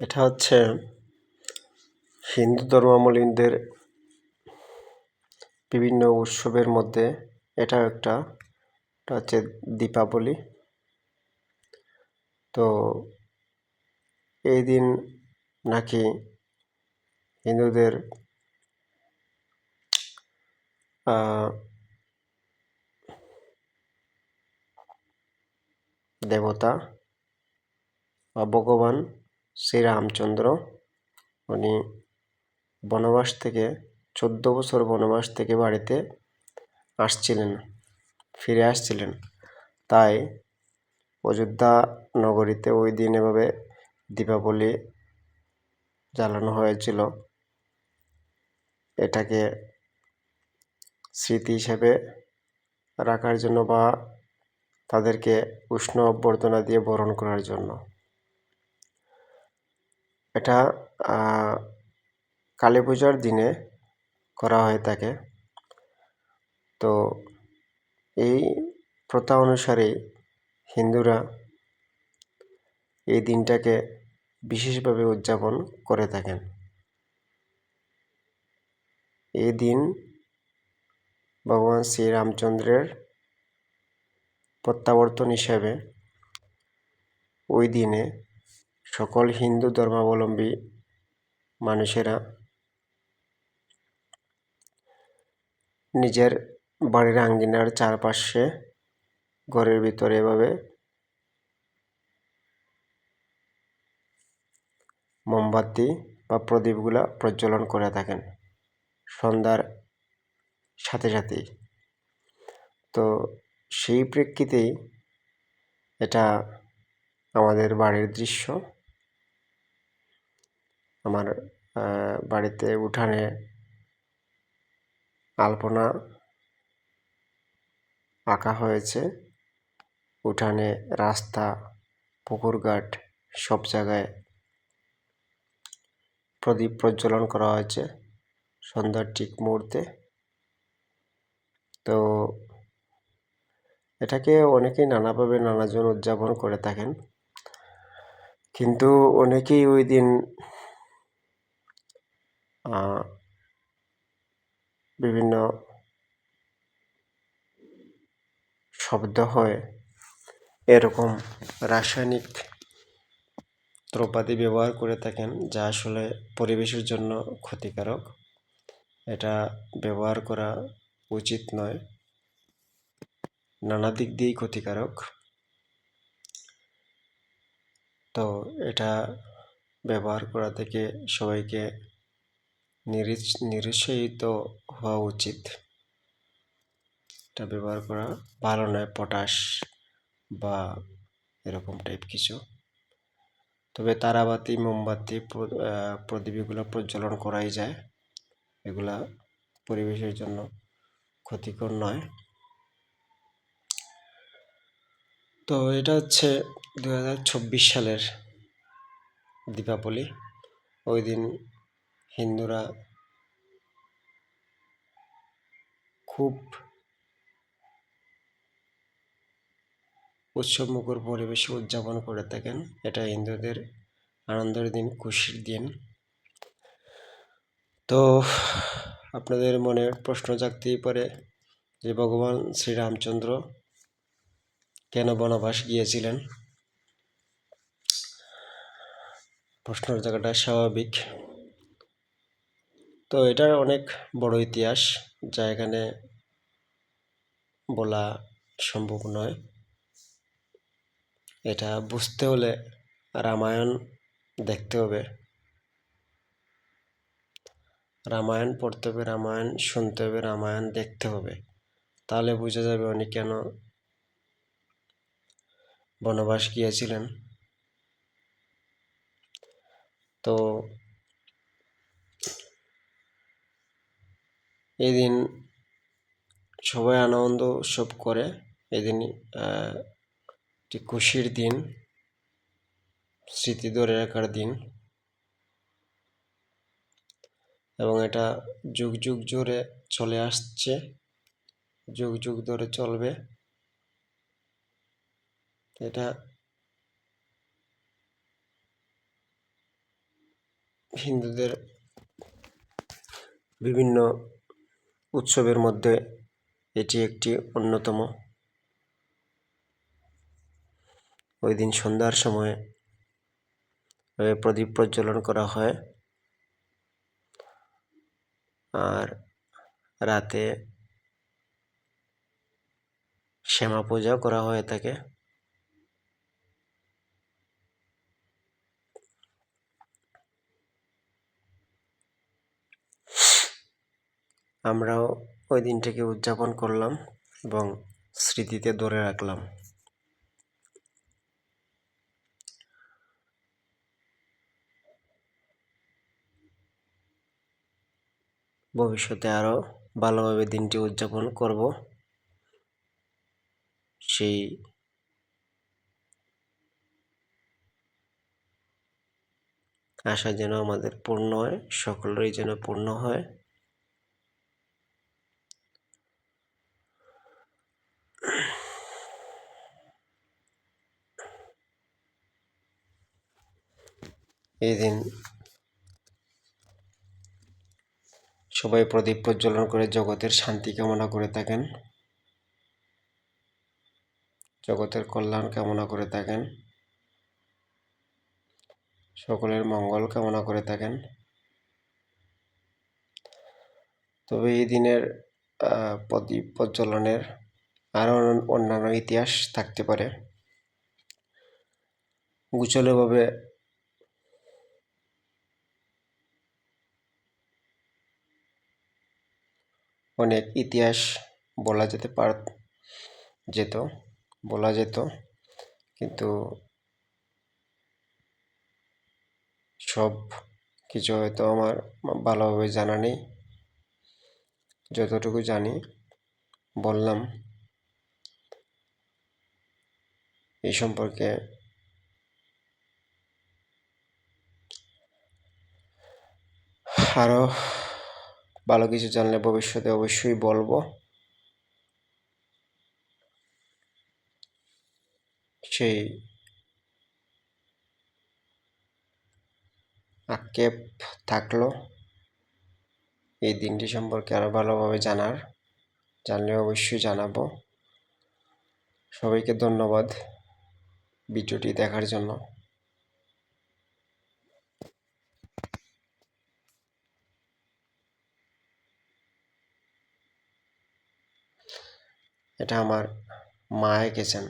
এটা হচ্ছে হিন্দু ধর্মাবলম্বীদের বিভিন্ন উৎসবের মধ্যে এটাও একটা, এটা হচ্ছে দীপাবলি। তো এই দিন নাকি হিন্দুদের দেবতা বা ভগবান শ্রীরামচন্দ্র উনি বনবাস থেকে চোদ্দ বছর বনবাস থেকে বাড়িতে আসছিলেন, ফিরে আসছিলেন। তাই অযোধ্যা নগরীতে ওই দিন এভাবে দীপাবলি জ্বালানো হয়েছিল। এটাকে স্মৃতি হিসেবে রাখার জন্য বা তাদেরকে উষ্ণ অভ্যর্থনা দিয়ে বরণ করার জন্য। এটা কালী পূজার দিনে করা হয়ে থাকে তো এই প্রথা অনুসারেই হিন্দুরা এই দিনটাকে বিশেষভাবে উদযাপন করে থাকেন। এই দিন ভগবান শ্রীরামচন্দ্রের প্রত্যাবর্তন হিসাবে ওই দিনে সকল হিন্দু ধর্মাবলম্বী মানুষেরা নিজের বাড়ির আঙ্গিনার চারপাশে ঘরের ভিতরে এভাবে মোমবাতি বা প্রদীপগুলা প্রজ্বলন করে থাকেন সন্ধ্যার সাথে সাথেই। তো সেই প্রেক্ষিতেই এটা আমাদের বাড়ির দৃশ্য। আমার বাড়িতে উঠানে আলপনা আঁকা হয়েছে। উঠানে রাস্তা, পুকুরঘাট সব জায়গায় প্রদীপ প্রজ্বলন করা হয়েছে সন্ধ্যার ঠিক মুহূর্তে। তো এটাকে অনেকেই নানাভাবে নানাজন উদযাপন করে থাকেন। কিন্তু অনেকেই ওই দিন বিভিন্ন শব্দ হয়। এরকম রাসায়নিক দ্রব্যাদি ব্যবহার করে থাকেন, যা আসলে পরিবেশের জন্য ক্ষতিকারক। এটা ব্যবহার করা উচিত নয়। নানা দিক দিয়েই ক্ষতিকারক। তো এটা ব্যবহার করা থেকে সবাইকে নিরুৎসাহিত হওয়া উচিত। এটা ব্যবহার করা ভালো নয় পটাশ বা এরকম টাইপ কিছু। তবে তারাবাতি মোমবাতি প্র- আহ, প্রদীপ এগুলো প্রজ্বলন করাই যায়। এগুলা পরিবেশের জন্য ক্ষতিকর নয়। তো এটা হচ্ছে দু হাজার চব্বিশ সালের দীপাবলি। ওই দিন হিন্দুরা খুব উৎসবমুখর পরিবেশে উদযাপন করে থাকেন। এটা হিন্দুদের আনন্দের দিন, খুশির দিন। তো আপনাদের মনে প্রশ্ন জাগতেই পারে যে ভগবান শ্রীরামচন্দ্র কেন বনবাস গিয়েছিলেন? প্রশ্নের জায়গাটা স্বাভাবিক। তো এটার অনেক বড় ইতিহাস যা এখানে বলা সম্ভব নয়। এটা বুঝতে হলে রামায়ণ দেখতে হবে। রামায়ণ পড়তে হবে, রামায়ণ শুনতে হবে, রামায়ণ দেখতে হবে। তাহলে বোঝা যাবে উনি কেন বনবাস গিয়েছিলেন। তো এই দিন সবাই আনন্দ উৎসব করে। এদিন একটি খুশির দিন, স্মৃতি ধরে রাখার দিন। এবং এটা যুগ যুগ জুড়ে চলে আসছে, যুগ যুগ ধরে চলবে। এটা হিন্দুদের বিভিন্ন উৎসবের মধ্যে এটি একটি অন্যতম। ওই দিন সন্ধ্যার সময় প্রদীপ প্রজ্বলন করা হয়। আর রাতে শ্যামা পূজা করা হয়ে থাকে আমরাও ওই দিনটাকে উদযাপন করলাম এবং স্মৃতিতে ধরে রাখলাম। ভবিষ্যতে আরও ভালোভাবে দিনটি উদযাপন করব। সেই আশা যেন আমাদের পূর্ণ হয়, সকলেরই যেন পূর্ণ হয়। এই দিন সবাই প্রদীপ প্রজ্বলন করে জগতের শান্তি কামনা করে থাকেন। জগতের কল্যাণ কামনা করে থাকেন। সকলের মঙ্গল কামনা করে থাকেন। তবে এই দিনের প্রদীপ প্রজ্বলনের আরও অন্যান্য ইতিহাস থাকতে পারে। গুছলভাবে অনেক ইতিহাস বলা যেতে পার, যেত, বলা যেত। কিন্তু সব কিছু হয়তো আমার ভালোভাবে জানা নেই। যতটুকু জানি, বললাম। এই সম্পর্কে আরও ভালো কিছু জানলে ভবিষ্যতে অবশ্যই বলব। সেই আক্ষেপ থাকল। এই দিনটি সম্পর্কে আরও ভালোভাবে জানার, জানলে অবশ্যই জানাব। সবাইকে ধন্যবাদ ভিডিওটি দেখার জন্য। এটা আমার মা এঁকেছেন